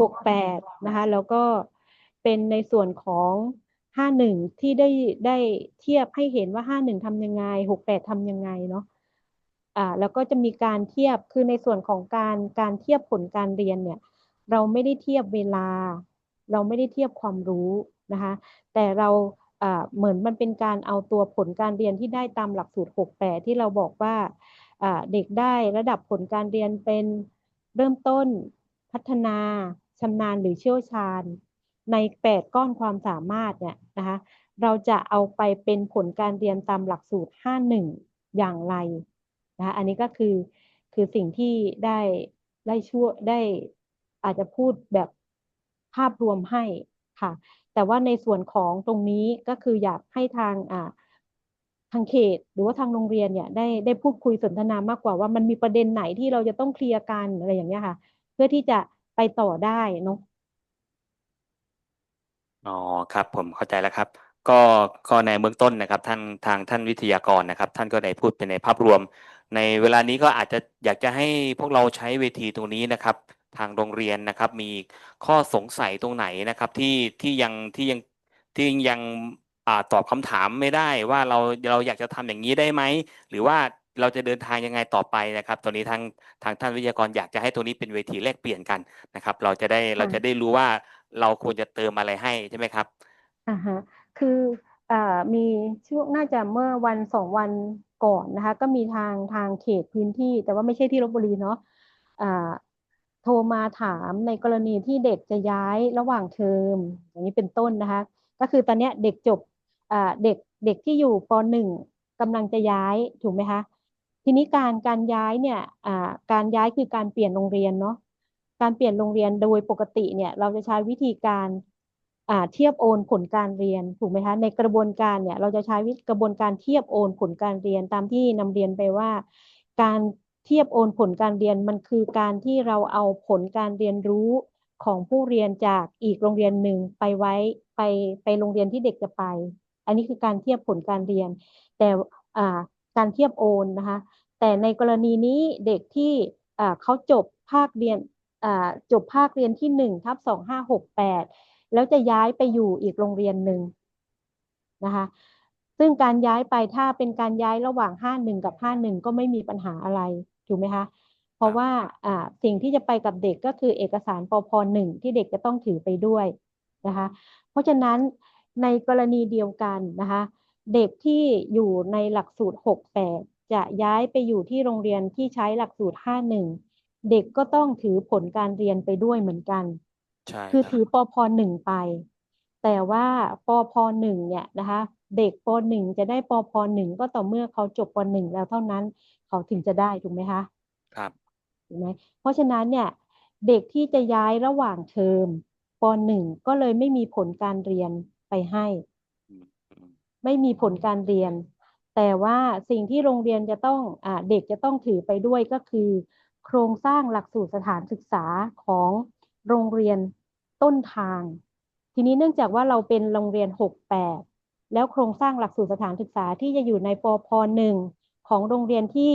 หกแปดนะคะ แล้วก็เป็นในส่วนของห้าหนึ่งที่ได้ได้เทียบให้เห็นว่าห้าหนึ่งทำยังไงหกแปดทำยังไงเนาะอ่าแล้วก็จะมีการเทียบคือในส่วนของการการเทียบผลการเรียนเนี่ย เราไม่ได้เทียบเวลา เราไม่ได้เทียบความรู้นะคะ แต่เราเหมือนมันเป็นการเอาตัวผลการเรียนที่ได้ตามหลักสูตรหกแปดที่เราบอกว่าเด็กได้ระดับผลการเรียนเป็นเริ่มต้น พัฒนาชำนาญหรือเชี่ยวชาญ ในแปดก้อนความสามารถเนี่ยนะคะเราจะเอาไปเป็นผลการเรียนตามหลักสูตร 51 อย่างไรนะคะอันนี้ก็คือคือสิ่งที่ได้ได้ช่วยได้อาจจะพูดแบบภาพรวมให้ค่ะ แต่ว่าในส่วนของตรงนี้ก็คืออยากให้ทางอ่าทางเขตหรือว่าทางโรงเรียนเนี่ยได้ได้พูดคุยสนทนามากกว่าว่ามันมีประเด็นไหนที่เราจะต้องเคลียร์กันอะไรอย่างเงี้ยค่ะ พื่อที่จะไปต่อได้เนาะอ๋อครับ ผมเข้าใจแล้วครับ ก็ก็ในเบื้องต้นนะครับ ท่านทางท่านวิทยากรนะครับ ท่านก็ได้พูดเป็นในภาพรวม ในเวลานี้ก็อาจจะอยากจะให้พวกเราใช้เวทีตรงนี้นะครับ ทางโรงเรียนนะครับ มีข้อสงสัยตรงไหนนะครับ ที่ที่ยังที่ยังที่ยังอ่าตอบคำถามไม่ได้ว่าเราเราอยากจะทำอย่างนี้ได้ไหม หรือว่า เราจะเดินทางยังไงต่อไปนะครับตอนนี้ทางทางท่านวิทยากรอยากจะให้ตรงนี้เป็นเวทีแลกเปลี่ยนกันนะครับ เราจะได้เราจะได้รู้ว่าเราควรจะเติมอะไรให้ใช่ไหมครับอ่าฮะคืออ่ามีช่วงน่าจะเมื่อวันสองวันก่อนนะคะ ก็มีทางทางเขตพื้นที่ แต่ว่าไม่ใช่ที่ลบบุรีเนาะอ่าโทรมาถามในกรณีที่เด็กจะย้ายระหว่างเทอมอย่างนี้เป็นต้นนะคะ ก็คือตอนเนี้ยเด็กจบอ่าเด็กเด็กที่อยู่ปหนึ่งกำลังจะย้ายถูกไหมคะ ทีนี้การการย้ายเนี่ยการย้ายคือการเปลี่ยนโรงเรียนเนาะการเปลี่ยนโรงเรียนโดยปกติเนี่ยเราจะใช้วิธีการเทียบโอนผลการเรียนถูกไหมคะในกระบวนการเนี่ยเราจะใช้วิกระบวนการเทียบโอนผลการเรียนตามที่นำเรียนไปว่า การเทียบโอนผลการเรียนมันคือการที่เราเอาผลการเรียนรู้ของผู้เรียนจากอีกโรงเรียนหนึ่งไปไว้ไปไปโรงเรียนที่เด็กจะไป อันนี้คือการเทียบผลการเรียน แต่อ่า การเทียบโอนนะคะ แต่ในกรณีนี้เด็กที่เขาจบภาคเรียนจบภาคเรียนที่หนึ่งทับสองห้าหกแปดแล้วจะย้ายไปอยู่อีกโรงเรียนหนึ่งนะคะซึ่งการย้ายไปถ้าเป็นการย้ายระหว่างห้าหนึ่งกับห้าหนึ่งก็ไม่มีปัญหาอะไรถูกไหมคะเพราะว่าสิ่งที่จะไปกับเด็กก็คือเอกสารปพหนึ่งที่เด็กจะต้องถือไปด้วยนะคะเพราะฉะนั้นในกรณีเดียวกันนะคะ เด็กที่อยู่ในหลักสูตรหกแปดจะย้ายไปอยู่ที่โรงเรียนที่ใช้หลักสูตรห้าหนึ่งเด็กก็ต้องถือผลการเรียนไปด้วยเหมือนกัน ใช่คือรับถือปพหนึ่งไป แต่ว่าปพหนึ่งเนี่ยนะคะ เด็กปหนึ่งจะได้ปพหนึ่งก็ต่อเมื่อเขาจบปหนึ่งแล้วเท่านั้น เขาถึงจะได้ถูกไหมคะครับถูกไหมเพราะฉะนั้นเนี่ยเด็กที่จะย้ายระหว่างเทอมปหนึ่งก็เลยไม่มีผลการเรียนไปให้อืมอืม ไม่มีผลการเรียน แต่ว่าสิ่งที่โรงเรียนจะต้องอ่าเด็กจะต้องถือไปด้วยก็คือ โครงสร้างหลักสูตรสถานศึกษาของโรงเรียนต้นทาง ทีนี้เนื่องจากว่าเราเป็นโรงเรียน 68 แล้วโครงสร้างหลักสูตรสถานศึกษาที่จะอยู่ในปพหนึ่งของโรงเรียนที่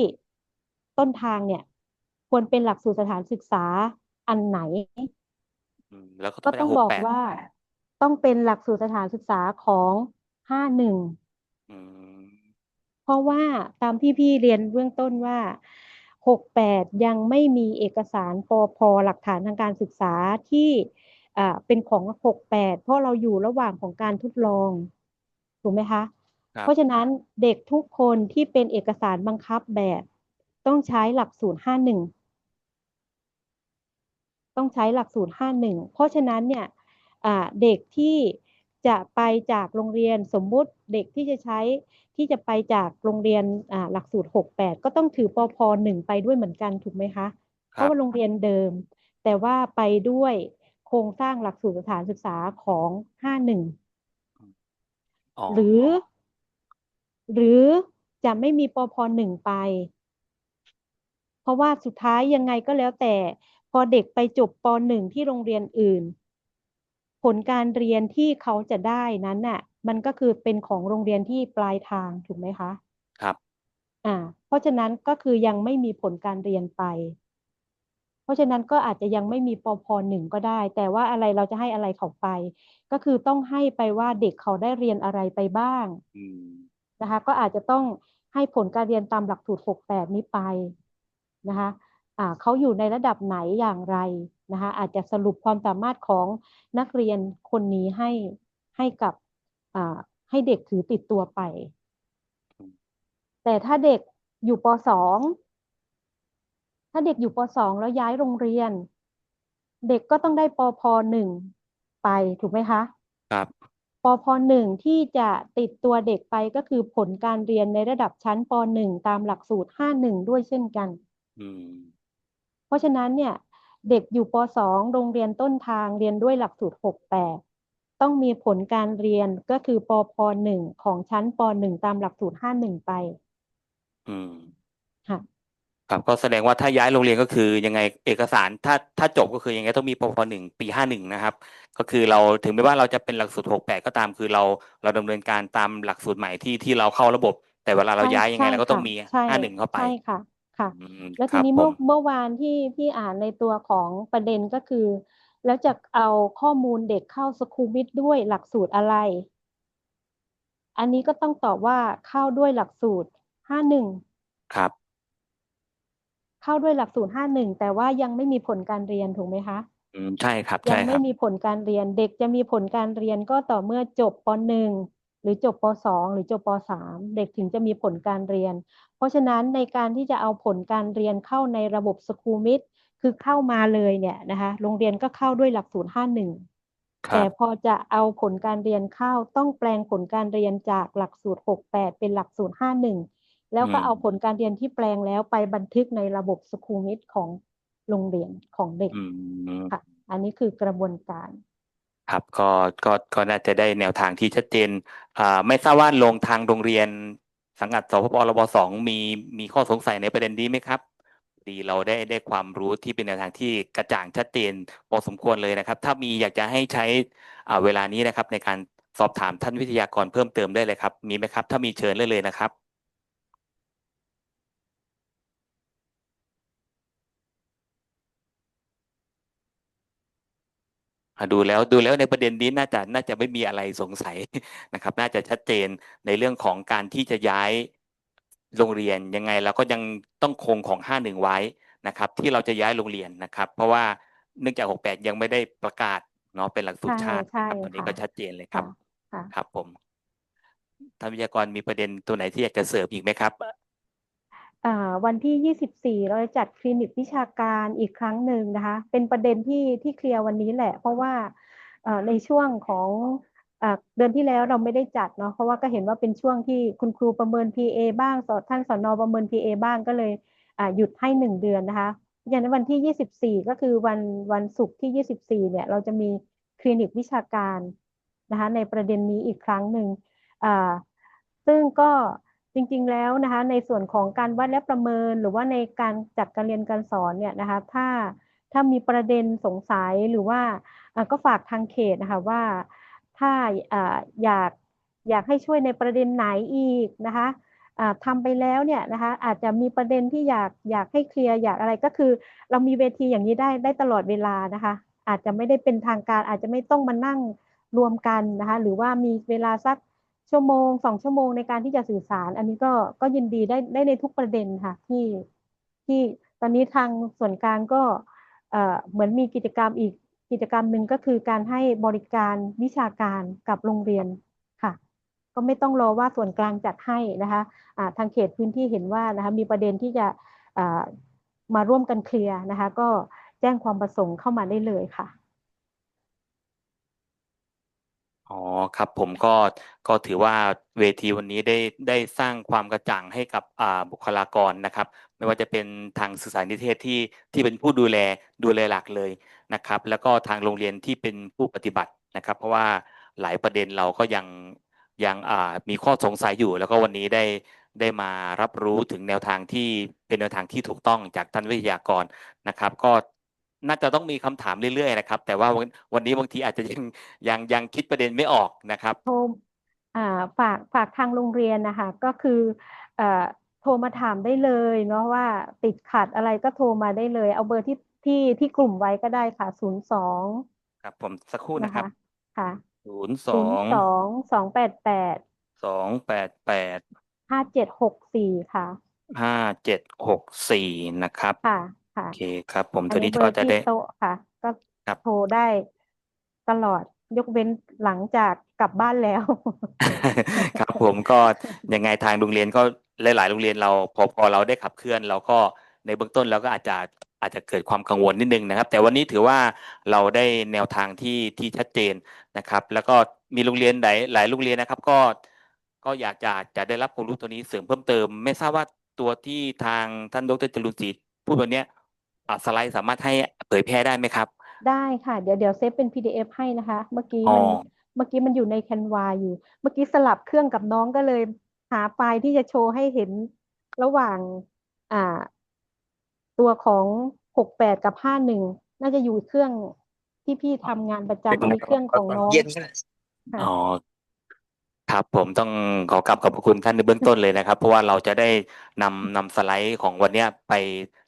ต้นทางเนี่ย ควรเป็นหลักสูตรสถานศึกษาอันไหนอืมแล้วก็ก็ไปต้องหบกอกแปดว่าต้องเป็นหลักสูตรสถานศึกษาของ ห้าหนึ่งอืมเพราะว่าตามที่พี่เรียนเบื้องต้นว่าหกแปดยังไม่มีเอกสารปพหลักฐานทางการศึกษาที่อ่าเป็นของหกแปดเพราะเราอยู่ระหว่างของการทดลองถูกไหมคะ ครับเพราะฉะนั้นเด็กทุกคนที่เป็นเอกสารบังคับแบบ ต้องใช้หลักสูตรห้าหนึ่ง ต้องใช้หลักสูตร 51 เพราะฉะนั้นเนี่ยอ่าเด็กที่ จะไปจากโรงเรียนสมมุติเด็กที่จะใช้ที่จะไปจากโรงเรียนอ่าหลักสูตร 68 ก็ต้องถือปพหนึ่งไปด้วยเหมือนกันถูกไหมคะเพครัราะบว่าโรงเรียนเดิม แต่ว่าไปด้วยโครงสร้างหลักสูตรสถานศึกษาของ 51อ๋อหรือ หรือจะไม่มีปพหนึ่งไป เพราะว่าสุดท้ายยังไงก็แล้วแต่ พอเด็กไปจบปหนึ่งที่โรงเรียนอื่น ผลการเรียนที่เขาจะได้นั้นน่ะ มันก็คือเป็นของโรงเรียนที่ปลายทางถูกไหมคะครับอ่า เพราะฉะนั้นก็คือยังไม่มีผลการเรียนไป เพราะฉะนั้นก็อาจจะยังไม่มีปพหนึ่งก็ได้ แต่ว่าอะไรเราจะให้อะไรเขาไป ก็คือต้องให้ไปว่าเด็กเขาได้เรียนอะไรไปบ้างอืมนะคะ ก็อาจจะต้องให้ผลการเรียนตามหลักสูตร 68 นี้ไปนะคะ อ่าเขาอยู่ในระดับไหนอย่างไร นะคะอาจจะสรุปความสามารถของนักเรียนคนนี้ให้ให้กับอ่าให้เด็กถือติดตัวไป แต่ถ้าเด็กอยู่ป .2 ถ้าเด็กอยู่ป .2 แล้วย้ายโรงเรียน เด็กก็ต้องได้ปพหนึ่งไปถูกไหมคะครับปพหนึ่งที่จะติดตัวเด็กไปก็คือผลการเรียนในระดับชั้นปหนึ่งตามหลักสูตรห้าหนึ่งด้วยเช่นกันอืมเพราะฉะนั้นเนี่ย เด็กอยู่ปสองโรงเรียนต้นทางเรียนด้วยหลักสูตรหกแปดต้องมีผลการเรียนก็คือปพหนึ่งของชั้นปหนึ่งตามหลักสูตรห้าหนึ่งไป อืม ค่ะ ครับก็แสดงว่าถ้าย้ายโรงเรียนก็คือยังไงเอกสารถ้าถ้าจบก็คือยังไงต้องมีปพหนึ่งปีห้าหนึ่งนะครับ ก็คือเราถึงแม้ว่าเราจะเป็นหลักสูตรหกแปดก็ตามคือเราเราดำเนินการตามหลักสูตรใหม่ที่ที่เราเข้าระบบ แต่เวลาเราใช่ย้ายยังไงใช่เราก็ต้องค่ะมีใช่ห้าหนึ่งเข้าไป ใช่ค่ะ ค่ะ อืมแล้วคทีรับนี้ผเมื่อม เมื่อวานที่ที่อ่านในตัวของประเด็นก็คือ แล้วจะเอาข้อมูลเด็กเข้าสคูมิดด้วยหลักสูตรอะไร อันนี้ก็ต้องตอบว่าเข้าด้วยหลักสูตรห้าหนึ่งครับ เข้าด้วยหลักสูตรห้าหนึ่งแต่ว่ายังไม่มีผลการเรียนถูกไหมคะ อืม ใช่ครับ ยัใช่งคไม่รับ มีผลการเรียน เด็กจะมีผลการเรียนก็ต่อเมื่อจบปหนึ่งหรือจบปสองหรือจบปสามเด็กถึงจะมีผลการเรียน เพราะฉะนั้นในการที่จะเอาผลการเรียนเข้าในระบบสคูมิดคือเข้ามาเลยเนี่ยนะคะโรงเรียนก็เข้าด้วยหลักสูตรห้าหนึ่งคแต่รับพอจะเอาผลการเรียนเข้าต้องแปลงผลการเรียนจากหลักสูตร 68 เป็นหลักสูตร 51 แล้วก็อืมเอาผลการเรียนที่แปลงแล้วไปบันทึกในระบบสคูมิดของโรงเรียนของเด็กอืมค่ะอันนี้คือกระบวนการครับก็ก็ก็น่าจะได้แนวทางที่ชัดเจนอ่าไม่ทราบว่าลงทางโรงเรียน สังกัดสพปรบสองมีมีข้อสงสัยในประเด็นนี้ไหมครับ ดีเราได้ได้ความรู้ที่เป็นแนวทางที่กระจ่างชัดเจนพอสมควรเลยนะครับ ถ้ามีอยากจะให้ใช้เวลานี้นะครับ ในการสอบถามท่านวิทยากรเพิ่มเติมได้เลยครับ มีไหมครับ ถ้ามีเชิญเลยเลยนะครับ ดูแล้วดูแล้วในประเด็นนี้น่าจะน่าจะไม่มีอะไรสงสัยนะครับ น่าจะชัดเจนในเรื่องของการที่จะย้ายโรงเรียนยังไงเราก็ยังต้องคงของห้าหนึ่งไว้นะครับ ที่เราจะย้ายโรงเรียนนะครับ เพราะว่าเนื่องจากหกแปดยังไม่ได้ประกาศเนาะเป็นหลักสูตรใช่ชาติใช่นะครับตอนนี้ค่ะก็ชัดเจนเลยครัค่ะบค่ะครับผมท่านวิทยากรมีประเด็นตัวไหนที่อยากจะเสริมอีกไหมครับอ่า วันที่ 24 เราจะจัดคลินิกวิชาการอีกครั้งหนึ่งนะคะ เป็นประเด็นที่ที่เคลียร์วันนี้แหละ เพราะว่าในช่วงของเอ่อเดือนที่แล้วเราไม่ได้จัดเนาะ เพราะว่าก็เห็นว่าเป็นช่วงที่คุณครูประเมิน PA บ้าง สอนท่านสอนอประเมิน PA บ้างก็เลยหยุดให้หนึ่งเดือนนะคะ อย่างนั้นวันที่ 24 ก็คือวันวันศุกร์ที่ 24 เนี่ยเราจะมีคลินิกวิชาการนะคะในประเด็นนี้อีกครั้งหนึ่งซึ่งก็ จริงๆแล้วนะคะในส่วนของการวัดและประเมิน หรือว่าในการจัดการเรียนการสอนเนี่ยนะคะถ้าถ้ามีประเด็นสงสัยหรือว่าก็ฝากทางเขตนะคะว่าถ้าอยากอยากให้ช่วยในประเด็นไหนอีกนะคะอ่าทำไปแล้วเนี่ยนะคะอาจจะมีประเด็นที่อยากอยากให้เคลียร์อยากอะไรก็คือ เรามีเวทีอย่างนี้ได้ได้ตลอดเวลานะคะ อาจจะไม่ได้เป็นทางการอาจจะไม่ต้องมานั่งรวมกันนะคะหรือว่ามีเวลาสัก ชั่วโมงสองชั่วโมงในการที่จะสื่อสาร อันนี้ก็ก็ยินดีได้ได้ในทุกประเด็นค่ะที่ที่ตอนนี้ทางส่วนกลางก็เอ่อเหมือนมีกิจกรรมอีกกิจกรรมหนึ่งก็คือการให้บริการวิชาการกับโรงเรียนค่ะ ก็ไม่ต้องรอว่าส่วนกลางจัดให้นะคะอ่าทางเขตพื้นที่เห็นว่านะคะมีประเด็นที่จะอ่ามาร่วมกันเคลียร์นะคะ ก็แจ้งความประสงค์เข้ามาได้เลยค่ะ อ๋อครับผมก็ก็ถือว่าเวทีวันนี้ได้ได้สร้างความกระจ่างให้กับอ่าบุคลากรนะครับ ไม่ว่าจะเป็นทางสื่อสารนิเทศที่ที่เป็นผู้ดูแลดูแลหลักเลยนะครับ แล้วก็ทางโรงเรียนที่เป็นผู้ปฏิบัตินะครับ เพราะว่าหลายประเด็นเราก็ยังยังอ่ามีข้อสงสัยอยู่ แล้วก็วันนี้ได้ได้มารับรู้ถึงแนวทางที่เป็นแนวทางที่ถูกต้องจากท่านวิทยากรนะครับ ก็ น่าจะต้องมีคำถามเรื่อยๆนะครับ แต่ว่าวันวันนี้บางทีอาจจะยังยังยังคิดประเด็นไม่ออกนะครับโทรอ่าฝากฝากทางโรงเรียนนะคะก็คือเอ่อโทรมาถามได้เลยเนาะว่าติดขัดอะไรก็โทรมาได้เลย เอาเบอร์ที่ที่ที่กลุ่มไว้ก็ได้ค่ะศูนย์สองครับผมสักครู่นะนะครับคะค่ะศูนย์สศูอนย์งสองสองแปดแปดสองแปดแปดห้าเจ็ดหกสี่ค่ะห้าเจ็ดหกสี่นะครับค่ะ ค่ะโอเคครับ ผมอัตันวนี้นี้เบอก็ร์จะที่ได้ โต๊ะค่ะ ก็ครับ โทรได้ตลอดยกเว้นหลังจากกลับบ้านแล้ว ครับผมก็ยังไงทางโรงเรียนก็หลาย ๆ โรงเรียนเราพอพอเราได้ขับเคลื่อน เราก็ในเบื้องต้นเราก็อาจจะอาจจะเกิดความกังวลนิดนึงนะครับ แต่วันนี้ถือว่าเราได้แนวทางที่ที่ชัดเจนนะครับ แล้วก็มีโรงเรียนหลายหลายโรงเรียนนะครับ ก็ก็อยากจะจะได้รับความรู้ตัวนี้เสริมเพิ่มเติม ไม่ทราบว่าตัวที่ทางท่านดรจรุนศรีพูดวันเนี้ย อ่าสไลด์สามารถให้เผยแพร่ได้ไหมครับ ได้ค่ะเดี๋ยวเดี๋ยวเซฟเป็น PDF ให้นะคะ เมื่อกี้อ๋อมันเมื่อกี้มันอยู่ในแคนวาอยู่ เมื่อกี้สลับเครื่องกับน้องก็เลย หาไฟล์ที่จะโชว์ให้เห็นระหว่างอ่า ตัวของหกแปดกับห้าหนึ่งน่าจะอยู่เครื่องที่พี่ทำงานประจำอันนี้เครื่องของน้องเย็นขนาดค่ะอ๋อครับผมต้องขอกราบขอบพระคุณท่านในเบื้องต้นเลยนะครับ เพราะว่าเราจะได้นำนำสไลด์ของวันเนี้ยไป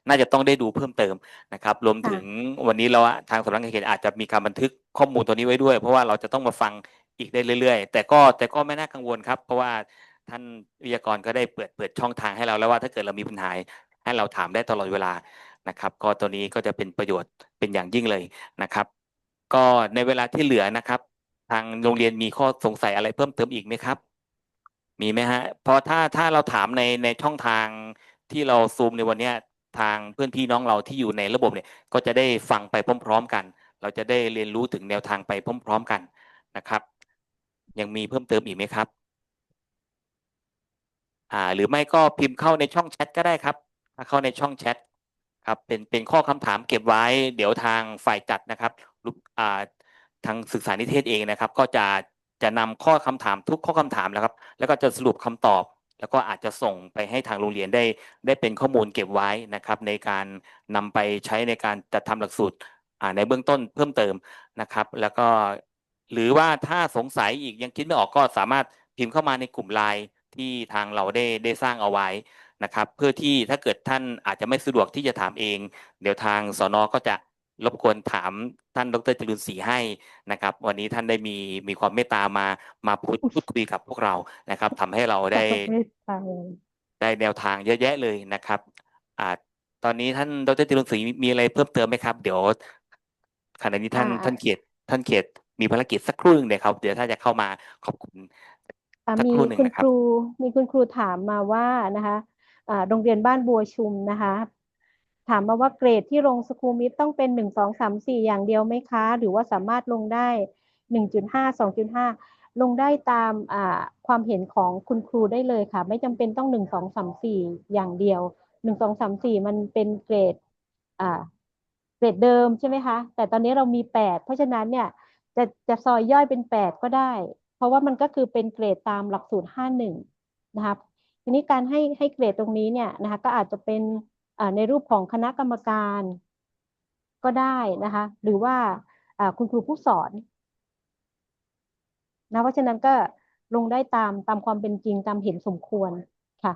น่าจะต้องได้ดูเพิ่มเติมนะครับ รวมถึงวันนี้เราทางสำนักงานเขตอาจจะมีการบันทึกข้อมูลตัวนี้ไว้ด้วย เพราะว่าเราจะต้องมาฟังอีกได้เรื่อยๆ แต่ก็แต่ก็ไม่น่ากังวลครับ เพราะว่าท่านวิทยากรก็ได้เปิดเปิดช่องทางให้เราแล้วว่าถ้าเกิดเรามีปัญหาให้เราถามได้ตลอดเวลานะครับ ก็ตัวนี้ก็จะเป็นประโยชน์เป็นอย่างยิ่งเลยนะครับ ก็ในเวลาที่เหลือนะครับ ทางโรงเรียนมีข้อสงสัยอะไรเพิ่มเติมอีกไหมครับ มีไหมฮะเพราะถ้าถ้าเราถามในในช่องทางที่เราซูมในวันนี้ ทางเพื่อนพี่น้องเราที่อยู่ในระบบเนี่ยก็จะได้ฟังไปพร้อม ๆ กัน เราจะได้เรียนรู้ถึงแนวทางไปพร้อม ๆ กันนะครับ ยังมีเพิ่มเติมอีกไหมครับอ่าหรือไม่ก็พิมพ์เข้าในช่องแชทก็ได้ครับถ้าเข้าในช่องแชทครับเป็นเป็นข้อคำถามเก็บไว้ เดี๋ยวทางฝ่ายจัดนะครับอ่าทางศึกษานิเทศเองนะครับ ก็จะจะนำข้อคำถามทุกข้อคำถามนะครับ แล้วก็จะสรุปคำตอบ แล้วก็อาจจะส่งไปให้ทางโรงเรียนได้ได้เป็นข้อมูลเก็บไว้นะครับ ในการนำไปใช้ในการจัดทำหลักสูตรในเบื้องต้นเพิ่มเติมนะครับ แล้วก็หรือว่าถ้าสงสัยอีกยังคิดไม่ออกก็สามารถพิมพ์เข้ามาในกลุ่มไลน์ที่ทางเราได้ได้สร้างเอาไว้นะครับ เพื่อที่ถ้าเกิดท่านอาจจะไม่สะดวกที่จะถามเอง เดี๋ยวทางสนก็จะ รบกวนถามท่านดรจรุนศรีให้นะครับ วันนี้ท่านได้มีมีความเมตตามามาพูดพูดคุยกับพวกเรานะครับทำให้เราได้ไม่ไปได้แนวทางเยอะแยะเลยนะครับอ่าตอนนี้ท่านดรจรุนศรีมีอะไรเพิ่มเติมไหมครับ เดี๋ยวขณะนี้ท่านอ่าท่านเขตท่านเขตมีภารกิจสักครู่หนึ่งเดี๋ยวครับ เดี๋ยวถ้าจะเข้ามาขอบคุณอ่าสักมีครู่หนึ่งคุณนะคครับรูมีคุณครูถามมาว่านะคะอ่าโรงเรียนบ้านบัวชุมนะคะ ถามมาว่าเกรดที่ลงสกูมิตต้องเป็นหนึ่งสองสามสี่อย่างเดียวไหมคะ หรือว่าสามารถลงได้หนึ่งจุดห้าสองจุดห้าลงได้ตามความเห็นของคุณครูได้เลยค่ะ ไม่จำเป็นต้องหนึ่งสองสามสี่อย่างเดียวหนึ่งสองสามสี่มันเป็นเกรดเกรดเดิมใช่ไหมคะ แต่ตอนนี้เรามีแปดเพราะฉะนั้นเนี่ยจะจะซอยย่อยเป็นแปดก็ได้ เพราะว่ามันก็คือเป็นเกรดตามหลักสูตรห้าหนึ่งนะคะทีนี้การให้ให้เกรดตรงนี้เนี่ยนะคะก็อาจจะเป็น ในรูปของคณะกรรมการก็ได้นะคะ หรือว่าอ่าคุณครูผู้สอนนะเพราะฉะนั้นก็ลงได้ตามตามความเป็นจริงตามเห็นสมควรค่ะ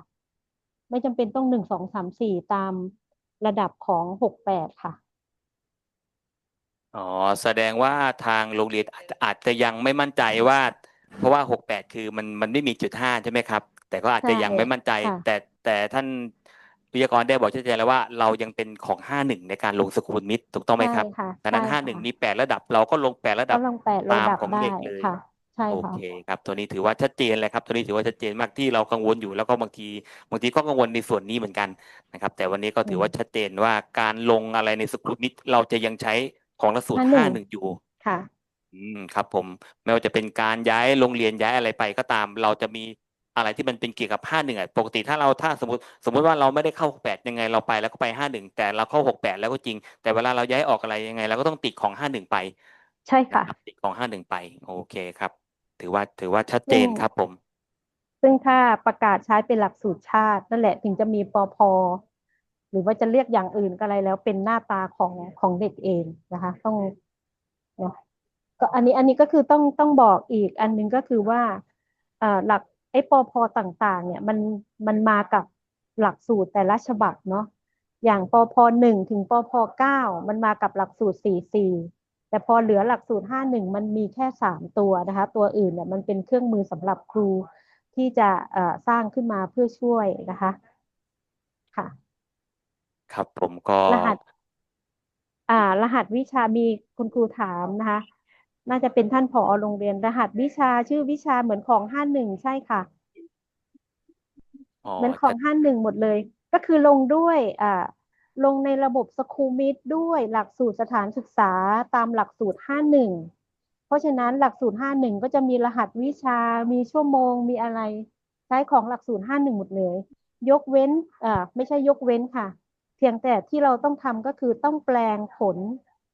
ไม่จำเป็นต้องหนึ่งสองสามสี่ตามระดับของหกแปดค่ะอ๋อแสดงว่าทางโรงเรียนอาจจะอาจจะยังไม่มั่นใจว่า เพราะว่าหกแปดคือมันมันไม่มีจุดห้าใช่ไหมครับ แต่ก็อาจจะใช่ยังไม่มั่นใจค่ะแต่แต่ท่าน วิทยากรได้บอกชัดเจนแล้วว่าเรายังเป็นของห้าหนึ่งในการลงสกุลมิตรถูกต้องไหมครับใช่ค่ะดังนั้น ใช่ห้าค่ะหนึ่งมีแปดระดับเราก็ลงแปดระดับก็ลงแปดระตามดับของได้เด็กเลย ค่ะ ใช่โอค่ะ เคครับ ตัวนี้ถือว่าชัดเจนเลยครับ ตัวนี้ถือว่าชัดเจนมากที่เรากังวลอยู่แล้วก็บางทีบางทีก็กังวลในส่วนนี้เหมือนกันนะครับ แต่วันนี้ก็ถือว่าชัดเจนว่าการลงอะไรในสกุลมิตรเราจะยังใช้ของหลักสูตร 51ห้าหนึ่งอยู่ ค่ะ อืมครับผมไม่ว่าจะเป็นการย้ายโรงเรียนย้ายอะไรไปก็ตาม เราจะมี อะไรที่มันเป็นเกี่ยวกับห้าหนึ่งอะปกติถ้าเราถ้าสมมติสมมติว่าเราไม่ได้เข้าหกแปดยังไงเราไปแล้วก็ไปห้าหนึ่งแต่เราเข้าหกแปดแล้วก็จริง แต่เวลาเราย้ายออกอะไรยังไงเราก็ต้องติดของห้าหนึ่งไป ใช่ค่ะนะครับติดของห้าหนึ่งไป โอเคครับ ถือว่าถือว่าชัดเจนซึ่งครับผม ซึ่งถ้าประกาศใช้เป็นหลักสูตรชาตินั่นแหละถึงจะมีปอพอหรือว่าจะเรียกอย่างอื่นก็อะไรแล้วเป็นหน้าตาของของเด็กเองนะคะ ต้องเนาะก็อันนี้อันนี้ก็คือต้องต้องบอกอีกอันหนึงก็คือว่าเอ่อหลัก ไอ้ปอพอต่างๆ เนี่ยมันมันมากับหลักสูตรแต่ละฉบับเนาะอย่างปพหนึ่งถึงปพเก้ามันมากับหลักสูตรสี่สี่แต่พอเหลือหลักสูตรห้าหนึ่งมันมีแค่สามตัวนะคะ ตัวอื่นเนี่ยมันเป็นเครื่องมือสำหรับครูที่จะเอ่อสร้างขึ้นมาเพื่อช่วยนะคะ ค่ะ ครับผมก็รหัส อ่ารหัสวิชามีคุณครูถามนะคะ น่าจะเป็นท่านผอโรงเรียนรหัสวิชาชื่อวิชาเหมือนของห้าหนึ่งใช่ค่ะอ๋อเหมือนของห้าหนึ่งหมดเลย ก็คือลงด้วยอ่าลงในระบบสคูมิดด้วยหลักสูตรสถานศึกษาตามหลักสูตรห้าหนึ่งเพราะฉะนั้นหลักสูตรห้าหนึ่งก็จะมีรหัสวิชา มีชั่วโมง มีอะไร ใช้ของหลักสูตรห้าหนึ่งหมดเลย ยกเว้นอ่าไม่ใช่ยกเว้นค่ะ เพียงแต่ที่เราต้องทำก็คือต้องแปลงผล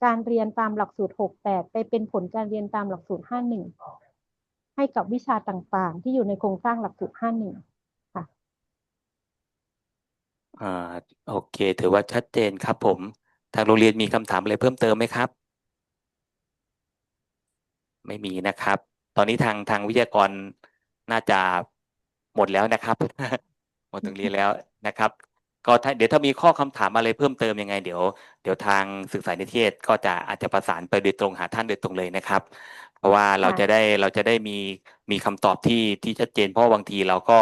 การเรียนตามหลักสูตรหกแปดไปเป็นผลการเรียนตามหลักสูตรห้าหนึ่งให้กับวิชาต่างๆ ที่อยู่ในโครงสร้างหลักสูตรห้าหนึ่งอ่า โอเค ถือว่าชัดเจนครับผม ทางโรงเรียนมีคำถามอะไรเพิ่มเติมไหมครับ ไม่มีนะครับ ตอนนี้ทางทางวิทยากรน่าจะหมดแล้วนะครับ หมดตรงนี้แล้วนะครับ ก็เดี๋ยวถ้ามีข้อคำถามอะไรเพิ่มเติมยังไง เดี๋ยวเดี๋ยวทางศึกษานิเทศก็จะอาจจะประสานไปโดยตรงหาท่านโดยตรงเลยนะครับ เพราะว่าเราจะได้เราจะได้มีมีคำตอบที่ที่ชัดเจน เพราะบางทีเราก็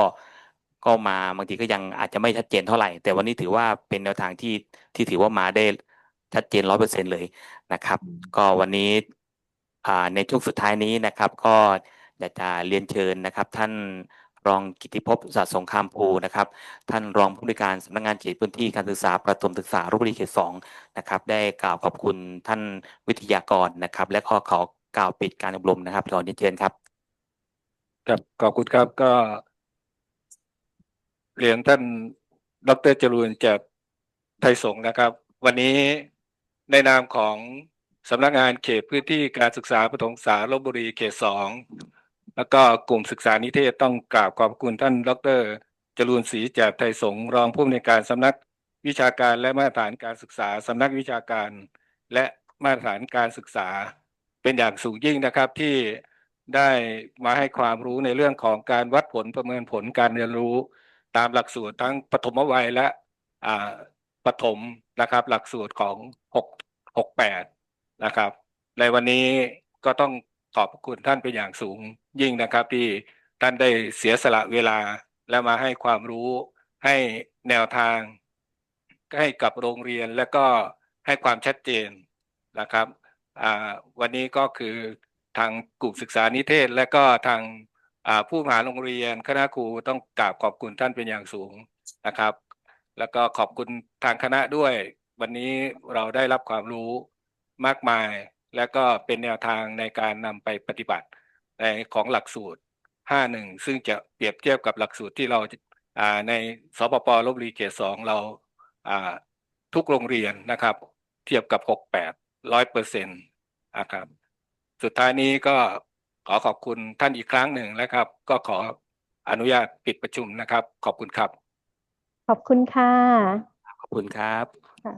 ก็มาบางทีก็ยังอาจจะไม่ชัดเจนเท่าไหร่ แต่วันนี้ถือว่าเป็นแนวทางที่ที่ถือว่ามาได้ชัดเจนร้อยเปอร์เซ็นเลยนะครับ ก็วันนี้ในช่วงสุดท้ายนี้นะครับ ก็อยากจะเรียนเชิญนะครับ ท่าน รองกิติภพสัตย์สงครามภูนะครับ ท่านรองผู้บริการสำนักงานเขตพื้นที่การศึกษาประถมศึกษาลพบุรีเขตสองนะครับ ได้กล่าวขอบคุณท่านวิทยากรนะครับ และขอขอกล่าวปิดการอบรมนะครับขอเรียนเชิญครับ ครับขอบคุณครับก็เรียนท่านดรจรูนจากไทยสงฆ์นะครับ วันนี้ในนามของสำนักงานเขตพื้นที่การศึกษาประถมศึกษาลบบุรีเขตสอง แล้วก็กลุ่มศึกษานิเทศต้องกราบขอบคุณท่าน ดร จรูนศรีแจ่มไทยสงรองผู้อำนวยการสำนักวิชาการและมาตรฐานการศึกษาสำนักวิชาการ และมาตรฐานการศึกษา เป็นอย่างสูงยิ่งนะครับที่ได้มาให้ความรู้ในเรื่องของการวัดผลประเมินผลการเรียนรู้ ตามหลักสูตรทั้งปฐมวัยและอ่าปฐมนะครับ หลักสูตรของหกหกแปดนะครับ ในวันนี้ก็ต้อง ขอบคุณท่านเป็นอย่างสูงยิ่งนะครับ ที่ท่านได้เสียสละเวลาและมาให้ความรู้ให้แนวทางให้กับโรงเรียนและก็ให้ความชัดเจนนะครับวันนี้ก็คือทางกลุ่มศึกษานิเทศ และก็ทางผู้บริหาโรงเรียนคณะครูต้องกราบขอบคุณท่านเป็นอย่างสูงนะครับ แล้วก็ขอบคุณทางคณะด้วย วันนี้เราได้รับความรู้มากมาย และก็เป็นแนวทางในการนำไปปฏิบัติในของหลักสูตร 51 ซึ่งจะเปรียบเทียบกับหลักสูตรที่เราอ่าในสปปลบบุรีเขตสองเราอ่าทุกโรงเรียนนะครับ เทียบกับ 68ร้อยเปอร์เซ็นต์นะครับสุดท้ายนี้ก็ขอขอบคุณท่านอีกครั้งหนึ่งนะครับ ก็ขออนุญาตปิดประชุมนะครับ ขอบคุณครับ ขอบคุณค่ะ ขอบคุณครับค่ะ